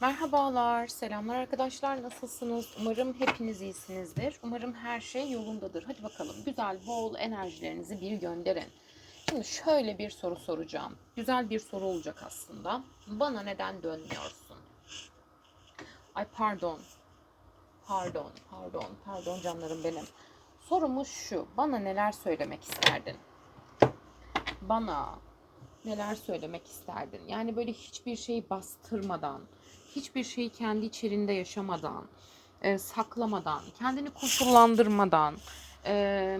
Merhabalar, selamlar arkadaşlar. Nasılsınız? Umarım hepiniz iyisinizdir. Umarım her şey yolundadır. Hadi bakalım güzel, bol enerjilerinizi bir gönderin. Şimdi şöyle bir soru soracağım. Güzel bir soru olacak aslında. Bana neden dönmüyorsun? Ay pardon. Pardon, pardon, pardon canlarım benim. Sorumuz şu. Bana neler söylemek isterdin? Bana neler söylemek isterdin? Yani böyle hiçbir şeyi bastırmadan, hiçbir şeyi kendi içerisinde yaşamadan, e, saklamadan, kendini koşullandırmadan, e,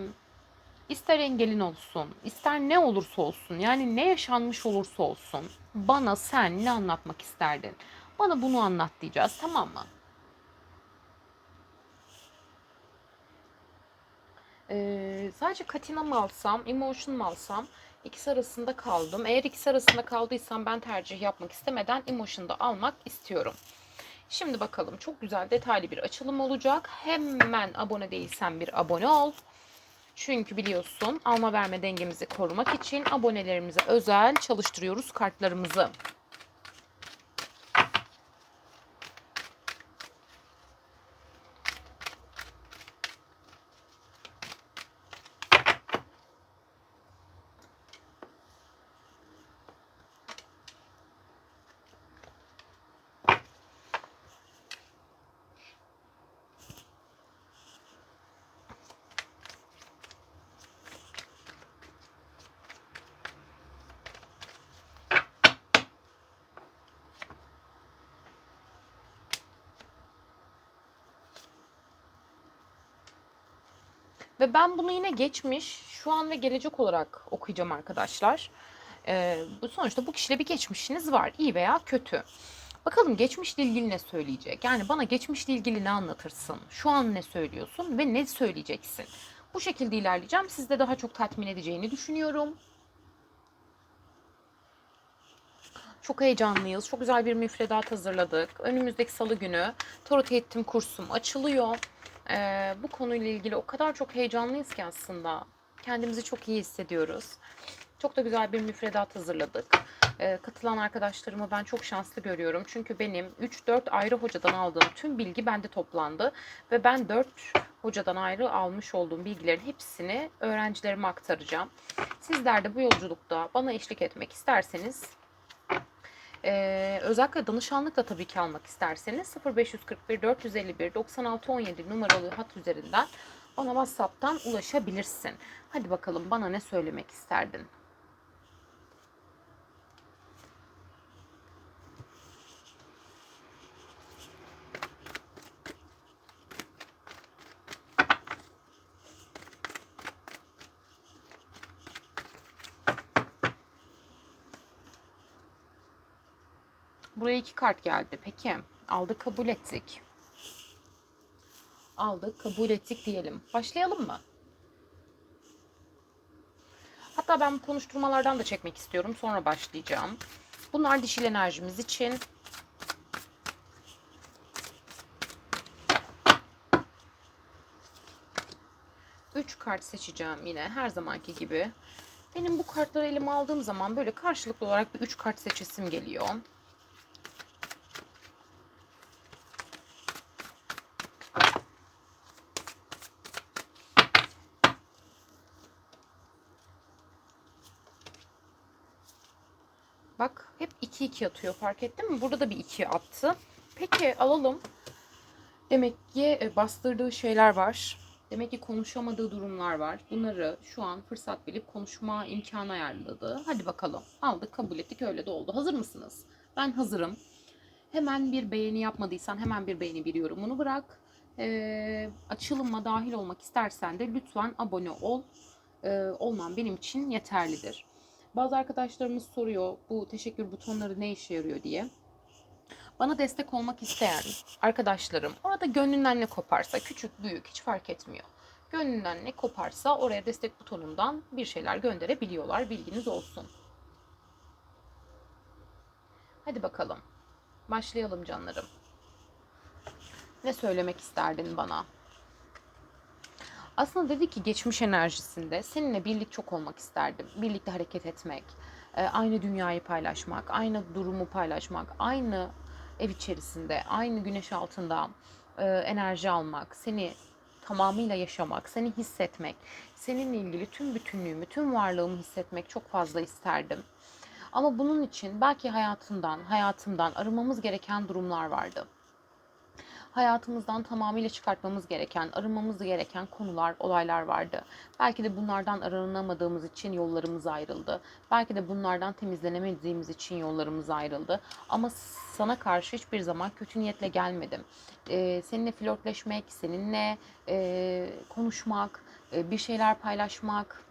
ister engelin olsun, ister ne olursa olsun, yani ne yaşanmış olursa olsun, bana sen ne anlatmak isterdin? Bana bunu anlat diyeceğiz, tamam mı? Ee, sadece Katina mı alsam, Emotion mu alsam? İkisi arasında kaldım. Eğer ikisi arasında kaldıysam ben tercih yapmak istemeden Emotion'da almak istiyorum. Şimdi bakalım çok güzel detaylı bir açılım olacak. Hemen abone değilsen bir abone ol. Çünkü biliyorsun alma verme dengemizi korumak için abonelerimize özel çalıştırıyoruz kartlarımızı. Ve ben bunu yine geçmiş, şu an ve gelecek olarak okuyacağım arkadaşlar. Ee, sonuçta bu kişiyle bir geçmişiniz var, iyi veya kötü. Bakalım geçmişle ilgili ne söyleyecek? Yani bana geçmişle ilgili ne anlatırsın? Şu an ne söylüyorsun ve ne söyleyeceksin? Bu şekilde ilerleyeceğim. Sizde daha çok tatmin edeceğini düşünüyorum. Çok heyecanlıyız. Çok güzel bir müfredat hazırladık. Önümüzdeki salı günü tarot eğitim kursum açılıyor. Ee, bu konuyla ilgili o kadar çok heyecanlıyız ki aslında. Kendimizi çok iyi hissediyoruz. Çok da güzel bir müfredat hazırladık. Ee, katılan arkadaşlarımı ben çok şanslı görüyorum. Çünkü benim 3-4 ayrı hocadan aldığım tüm bilgi bende toplandı. Ve ben 4 hocadan ayrı almış olduğum bilgilerin hepsini öğrencilerime aktaracağım. Sizler de bu yolculukta bana eşlik etmek isterseniz ee, özellikle danışanlık da tabii ki almak isterseniz 0541 451 96 17 numaralı hat üzerinden bana WhatsApp'tan ulaşabilirsin. Hadi bakalım bana ne söylemek isterdin? Buraya iki kart geldi. Peki aldık kabul ettik. Aldık kabul ettik diyelim. Başlayalım mı? Hatta ben bu konuşturmalardan da çekmek istiyorum. Sonra başlayacağım. Bunlar dişil enerjimiz için. Üç kart seçeceğim yine her zamanki gibi. Benim bu kartları elime aldığım zaman böyle karşılıklı olarak bir üç kart seçesim geliyor. Bak hep 2-2 atıyor fark ettin mi? Burada da bir 2 attı. Peki alalım. Demek ki e, bastırdığı şeyler var. Demek ki konuşamadığı durumlar var. Bunları şu an fırsat bilip konuşma imkanı ayarladı. Hadi bakalım. Aldık, kabul ettik. Öyle de oldu. Hazır mısınız? Ben hazırım. Hemen bir beğeni yapmadıysan hemen bir beğeni bir yorumunu bırak. Ee, açılıma dahil olmak istersen de lütfen abone ol. Ee, olman benim için yeterlidir. Bazı arkadaşlarımız soruyor bu teşekkür butonları ne işe yarıyor diye. Bana destek olmak isteyen arkadaşlarım orada gönlünden ne koparsa küçük büyük hiç fark etmiyor. Gönlünden ne koparsa oraya destek butonundan bir şeyler gönderebiliyorlar. Bilginiz olsun. Hadi bakalım. Başlayalım canlarım. Ne söylemek isterdin bana? Aslında dedi ki geçmiş enerjisinde seninle birlik çok olmak isterdim. Birlikte hareket etmek, e, aynı dünyayı paylaşmak, aynı durumu paylaşmak, aynı ev içerisinde, aynı güneş altında e, enerji almak, seni tamamıyla yaşamak, seni hissetmek, seninle ilgili tüm bütünlüğümü, tüm varlığımı hissetmek çok fazla isterdim. Ama bunun için belki hayatından, hayatımdan arınmamız gereken durumlar vardı. Hayatımızdan tamamıyla çıkartmamız gereken, arınmamız gereken konular, olaylar vardı. Belki de bunlardan arınamadığımız için yollarımız ayrıldı. Belki de bunlardan temizlenemediğimiz için yollarımız ayrıldı. Ama sana karşı hiçbir zaman kötü niyetle gelmedim. Ee, seninle flörtleşmek, seninle e, konuşmak, e, bir şeyler paylaşmak,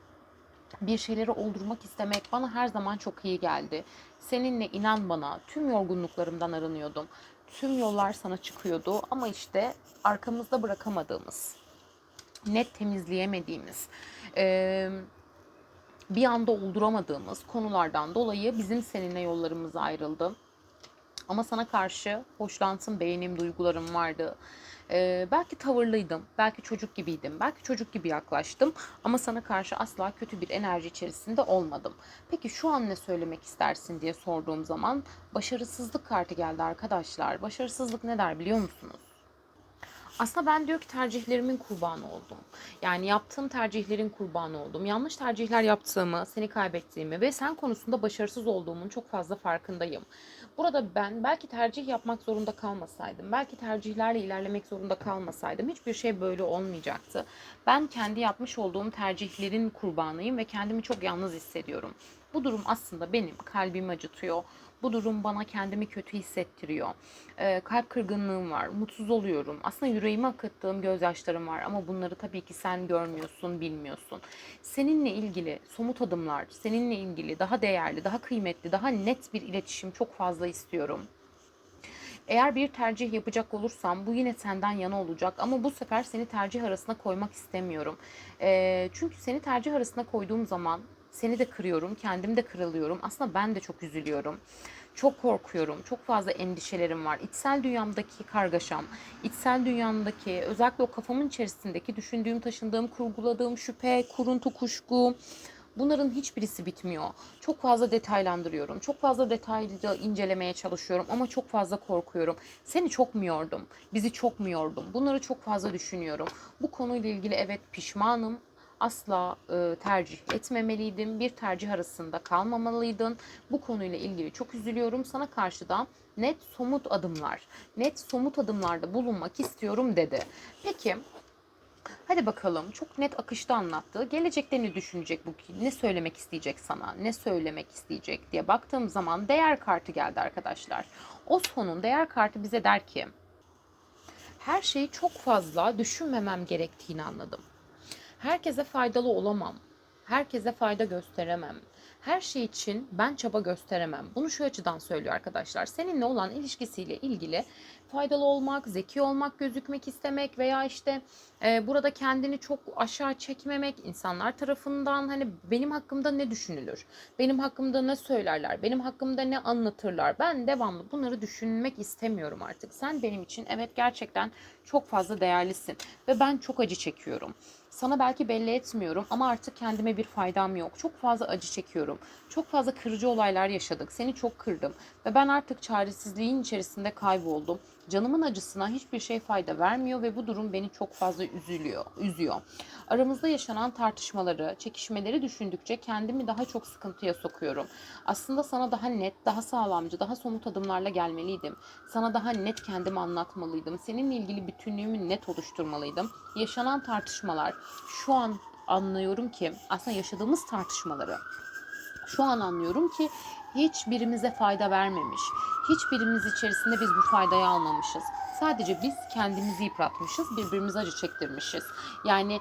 bir şeyleri oldurmak istemek bana her zaman çok iyi geldi. Seninle inan bana tüm yorgunluklarımdan arınıyordum. Tüm yollar sana çıkıyordu ama işte arkamızda bırakamadığımız, net temizleyemediğimiz, bir anda olduramadığımız konulardan dolayı bizim seninle yollarımız ayrıldı. Ama sana karşı hoşlantım, beğenim, duygularım vardı. Ee, belki tavırlıydım, belki çocuk gibiydim, belki çocuk gibi yaklaştım ama sana karşı asla kötü bir enerji içerisinde olmadım. Peki şu an ne söylemek istersin diye sorduğum zaman başarısızlık kartı geldi arkadaşlar. Başarısızlık ne der biliyor musunuz? Aslında ben diyor ki tercihlerimin kurbanı oldum. Yani yaptığım tercihlerin kurbanı oldum. Yanlış tercihler yaptığımı, seni kaybettiğimi ve sen konusunda başarısız olduğumun çok fazla farkındayım. Burada ben belki tercih yapmak zorunda kalmasaydım, belki tercihlerle ilerlemek zorunda kalmasaydım hiçbir şey böyle olmayacaktı. Ben kendi yapmış olduğum tercihlerin kurbanıyım ve kendimi çok yalnız hissediyorum. Bu durum aslında benim kalbimi acıtıyor. Bu durum bana kendimi kötü hissettiriyor. Ee, kalp kırgınlığım var, mutsuz oluyorum. Aslında yüreğime akıttığım gözyaşlarım var ama bunları tabii ki sen görmüyorsun, bilmiyorsun. Seninle ilgili somut adımlar, seninle ilgili daha değerli, daha kıymetli, daha net bir iletişim çok fazla istiyorum. Eğer bir tercih yapacak olursam bu yine senden yana olacak ama bu sefer seni tercih arasına koymak istemiyorum. E, çünkü seni tercih arasına koyduğum zaman seni de kırıyorum, kendim de kırılıyorum. Aslında ben de çok üzülüyorum. Çok korkuyorum. Çok fazla endişelerim var. İçsel dünyamdaki kargaşam, içsel dünyamdaki özellikle o kafamın içerisindeki düşündüğüm, taşındığım, kurguladığım şüphe, kuruntu, kuşku, Bunların hiçbirisi bitmiyor. Çok fazla detaylandırıyorum. Çok fazla detaylı incelemeye çalışıyorum ama çok fazla korkuyorum. Seni çok mu yordum? Bizi çok mu yordum? Bunları çok fazla düşünüyorum. Bu konuyla ilgili evet pişmanım asla e, tercih etmemeliydim. Bir tercih arasında kalmamalıydın. Bu konuyla ilgili çok üzülüyorum. Sana karşı da net somut adımlar, net somut adımlarda bulunmak istiyorum dedi. Peki Hadi bakalım çok net akışta anlattı. Gelecekte ne düşünecek bu? Ne söylemek isteyecek sana? Ne söylemek isteyecek diye baktığım zaman değer kartı geldi arkadaşlar. O sonun değer kartı bize der ki her şeyi çok fazla düşünmemem gerektiğini anladım. Herkese faydalı olamam. Herkese fayda gösteremem. Her şey için ben çaba gösteremem. Bunu şu açıdan söylüyor arkadaşlar. Seninle olan ilişkisiyle ilgili faydalı olmak, zeki olmak, gözükmek istemek veya işte e, burada kendini çok aşağı çekmemek insanlar tarafından hani benim hakkımda ne düşünülür? Benim hakkımda ne söylerler? Benim hakkımda ne anlatırlar? Ben devamlı bunları düşünmek istemiyorum artık. Sen benim için evet gerçekten çok fazla değerlisin ve ben çok acı çekiyorum. Sana belki belli etmiyorum ama artık kendime bir faydam yok. Çok fazla acı çekiyorum. Çok fazla kırıcı olaylar yaşadık. Seni çok kırdım ve ben artık çaresizliğin içerisinde kayboldum. Canımın acısına hiçbir şey fayda vermiyor ve bu durum beni çok fazla üzülüyor, üzüyor. Aramızda yaşanan tartışmaları, çekişmeleri düşündükçe kendimi daha çok sıkıntıya sokuyorum. Aslında sana daha net, daha sağlamcı, daha somut adımlarla gelmeliydim. Sana daha net kendimi anlatmalıydım. Seninle ilgili bütünlüğümü net oluşturmalıydım. Yaşanan tartışmalar şu an anlıyorum ki aslında yaşadığımız tartışmaları şu an anlıyorum ki hiçbirimize fayda vermemiş. Hiçbirimiz içerisinde biz bu faydayı almamışız. Sadece biz kendimizi yıpratmışız, birbirimize acı çektirmişiz. Yani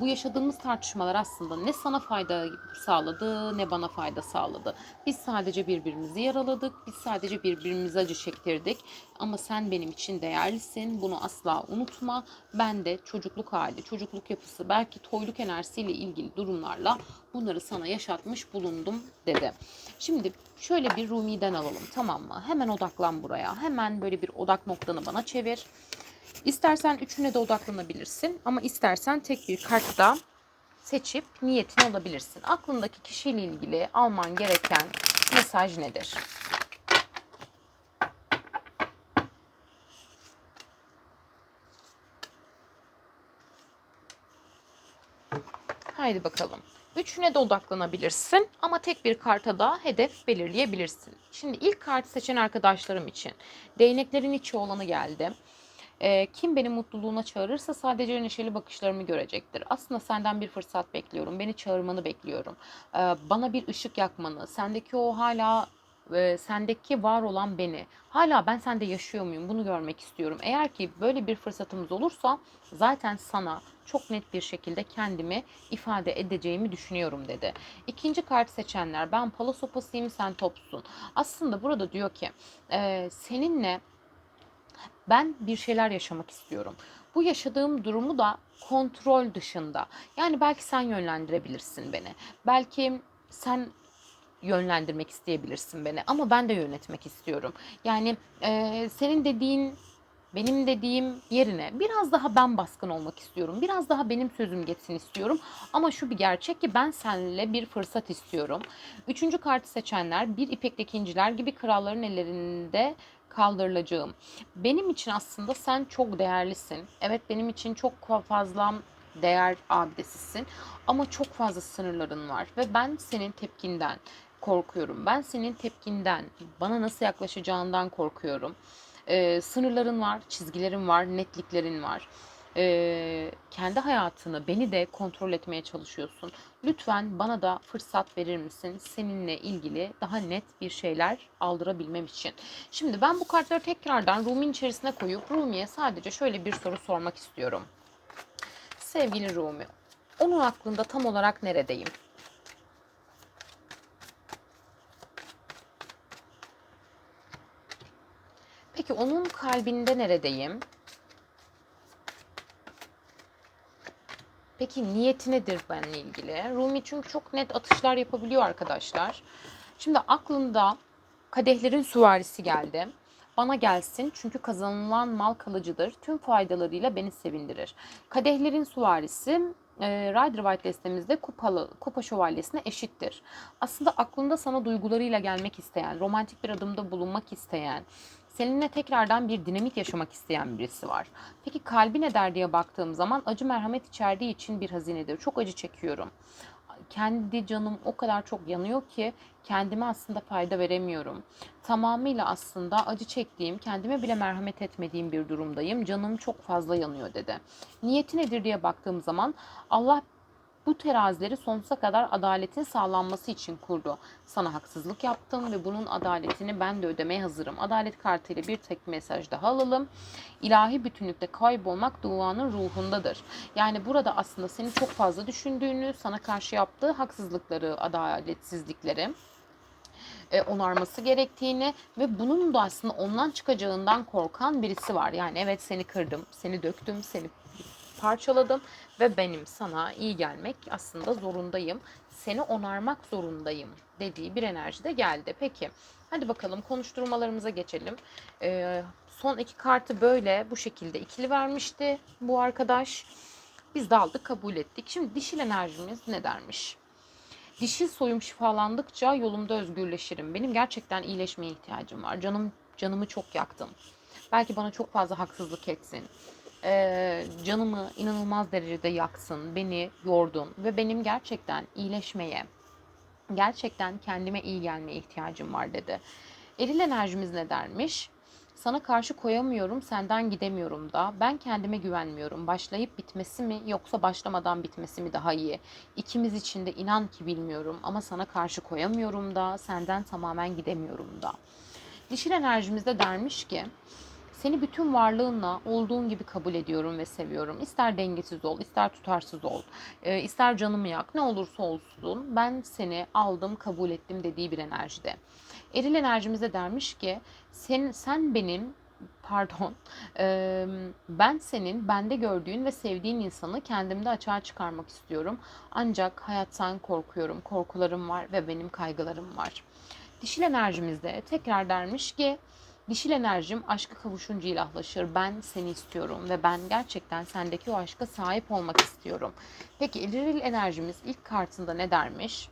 bu yaşadığımız tartışmalar aslında ne sana fayda sağladı ne bana fayda sağladı. Biz sadece birbirimizi yaraladık, biz sadece birbirimize acı çektirdik. Ama sen benim için değerlisin, bunu asla unutma. Ben de çocukluk hali, çocukluk yapısı, belki toyluk enerjisiyle ilgili durumlarla bunları sana yaşatmış bulundum dedi. Şimdi şöyle bir Rumi'den alalım tamam mı? Hemen odaklan buraya. Hemen böyle bir odak noktanı bana çevir. İstersen üçüne de odaklanabilirsin ama istersen tek bir kartta seçip niyetini alabilirsin. Aklındaki kişiyle ilgili alman gereken mesaj nedir? Haydi bakalım. Üçüne de odaklanabilirsin ama tek bir karta da hedef belirleyebilirsin. Şimdi ilk kartı seçen arkadaşlarım için değneklerin içi olanı geldi. Ee, kim beni mutluluğuna çağırırsa sadece neşeli bakışlarımı görecektir. Aslında senden bir fırsat bekliyorum. Beni çağırmanı bekliyorum. Ee, bana bir ışık yakmanı, sendeki o hala e, sendeki var olan beni, hala ben sende yaşıyor muyum bunu görmek istiyorum. Eğer ki böyle bir fırsatımız olursa zaten sana çok net bir şekilde kendimi ifade edeceğimi düşünüyorum dedi. İkinci kart seçenler ben pala sopasıyım sen topsun. Aslında burada diyor ki e, seninle ben bir şeyler yaşamak istiyorum. Bu yaşadığım durumu da kontrol dışında. Yani belki sen yönlendirebilirsin beni. Belki sen yönlendirmek isteyebilirsin beni ama ben de yönetmek istiyorum. Yani e, senin dediğin benim dediğim yerine biraz daha ben baskın olmak istiyorum. Biraz daha benim sözüm geçsin istiyorum. Ama şu bir gerçek ki ben seninle bir fırsat istiyorum. Üçüncü kartı seçenler bir ipekteki inciler gibi kralların ellerinde kaldırılacağım. Benim için aslında sen çok değerlisin. Evet benim için çok fazla değer abidesisin ama çok fazla sınırların var ve ben senin tepkinden korkuyorum. Ben senin tepkinden, bana nasıl yaklaşacağından korkuyorum. Ee, sınırların var, çizgilerin var, netliklerin var. Ee, kendi hayatını, beni de kontrol etmeye çalışıyorsun. Lütfen bana da fırsat verir misin? Seninle ilgili daha net bir şeyler aldırabilmem için. Şimdi ben bu kartları tekrardan Rumi'nin içerisine koyup Rumi'ye sadece şöyle bir soru sormak istiyorum. Sevgili Rumi, onun aklında tam olarak neredeyim? Peki onun kalbinde neredeyim? Peki niyeti nedir benimle ilgili? Rumi çünkü çok net atışlar yapabiliyor arkadaşlar. Şimdi aklında kadehlerin süvarisi geldi. Bana gelsin çünkü kazanılan mal kalıcıdır. Tüm faydalarıyla beni sevindirir. Kadehlerin süvarisi e, Rider White destemizde kupalı, kupa şövalyesine eşittir. Aslında aklında sana duygularıyla gelmek isteyen, romantik bir adımda bulunmak isteyen, seninle tekrardan bir dinamik yaşamak isteyen birisi var. Peki kalbi ne der diye baktığım zaman acı merhamet içerdiği için bir hazinedir. Çok acı çekiyorum. Kendi canım o kadar çok yanıyor ki kendime aslında fayda veremiyorum. Tamamıyla aslında acı çektiğim, kendime bile merhamet etmediğim bir durumdayım. Canım çok fazla yanıyor dedi. Niyeti nedir diye baktığım zaman Allah bu terazileri sonsuza kadar adaletin sağlanması için kurdu. Sana haksızlık yaptım ve bunun adaletini ben de ödemeye hazırım. Adalet kartıyla bir tek mesaj daha alalım. İlahi bütünlükte kaybolmak duanın ruhundadır. Yani burada aslında seni çok fazla düşündüğünü, sana karşı yaptığı haksızlıkları, adaletsizlikleri e, onarması gerektiğini ve bunun da aslında ondan çıkacağından korkan birisi var. Yani evet seni kırdım, seni döktüm, seni parçaladım ve benim sana iyi gelmek aslında zorundayım. Seni onarmak zorundayım dediği bir enerji de geldi. Peki hadi bakalım konuşturmalarımıza geçelim. Ee, son iki kartı böyle bu şekilde ikili vermişti bu arkadaş. Biz de aldık kabul ettik. Şimdi dişil enerjimiz ne dermiş? Dişil soyum şifalandıkça yolumda özgürleşirim. Benim gerçekten iyileşmeye ihtiyacım var. Canım canımı çok yaktım. Belki bana çok fazla haksızlık etsin e, canımı inanılmaz derecede yaksın, beni yordun ve benim gerçekten iyileşmeye, gerçekten kendime iyi gelmeye ihtiyacım var dedi. Eril enerjimiz ne dermiş? Sana karşı koyamıyorum, senden gidemiyorum da. Ben kendime güvenmiyorum. Başlayıp bitmesi mi yoksa başlamadan bitmesi mi daha iyi? İkimiz için de inan ki bilmiyorum ama sana karşı koyamıyorum da, senden tamamen gidemiyorum da. Dişil enerjimizde dermiş ki, seni bütün varlığınla olduğun gibi kabul ediyorum ve seviyorum. İster dengesiz ol, ister tutarsız ol, e, ister canımı yak, ne olursa olsun ben seni aldım, kabul ettim dediği bir enerjide. Eril enerjimize dermiş ki sen, sen benim pardon ben senin bende gördüğün ve sevdiğin insanı kendimde açığa çıkarmak istiyorum. Ancak hayattan korkuyorum, korkularım var ve benim kaygılarım var. Dişil enerjimizde tekrar dermiş ki Dişil enerjim aşka kavuşunca ilahlaşır. Ben seni istiyorum ve ben gerçekten sendeki o aşka sahip olmak istiyorum. Peki eril enerjimiz ilk kartında ne dermiş?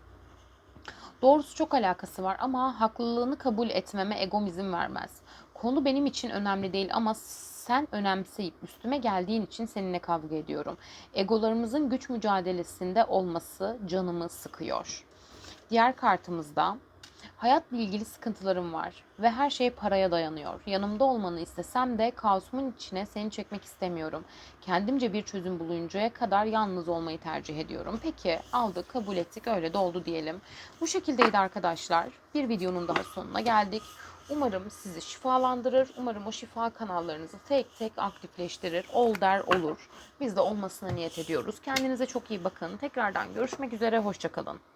Doğrusu çok alakası var ama haklılığını kabul etmeme egom izin vermez. Konu benim için önemli değil ama sen önemseyip üstüme geldiğin için seninle kavga ediyorum. Egolarımızın güç mücadelesinde olması canımı sıkıyor. Diğer kartımızda hayatla ilgili sıkıntılarım var ve her şey paraya dayanıyor. Yanımda olmanı istesem de kaosumun içine seni çekmek istemiyorum. Kendimce bir çözüm buluncaya kadar yalnız olmayı tercih ediyorum. Peki aldık, kabul ettik, öyle de oldu diyelim. Bu şekildeydi arkadaşlar. Bir videonun daha sonuna geldik. Umarım sizi şifalandırır. Umarım o şifa kanallarınızı tek tek aktifleştirir. Ol der olur. Biz de olmasına niyet ediyoruz. Kendinize çok iyi bakın. Tekrardan görüşmek üzere. Hoşçakalın.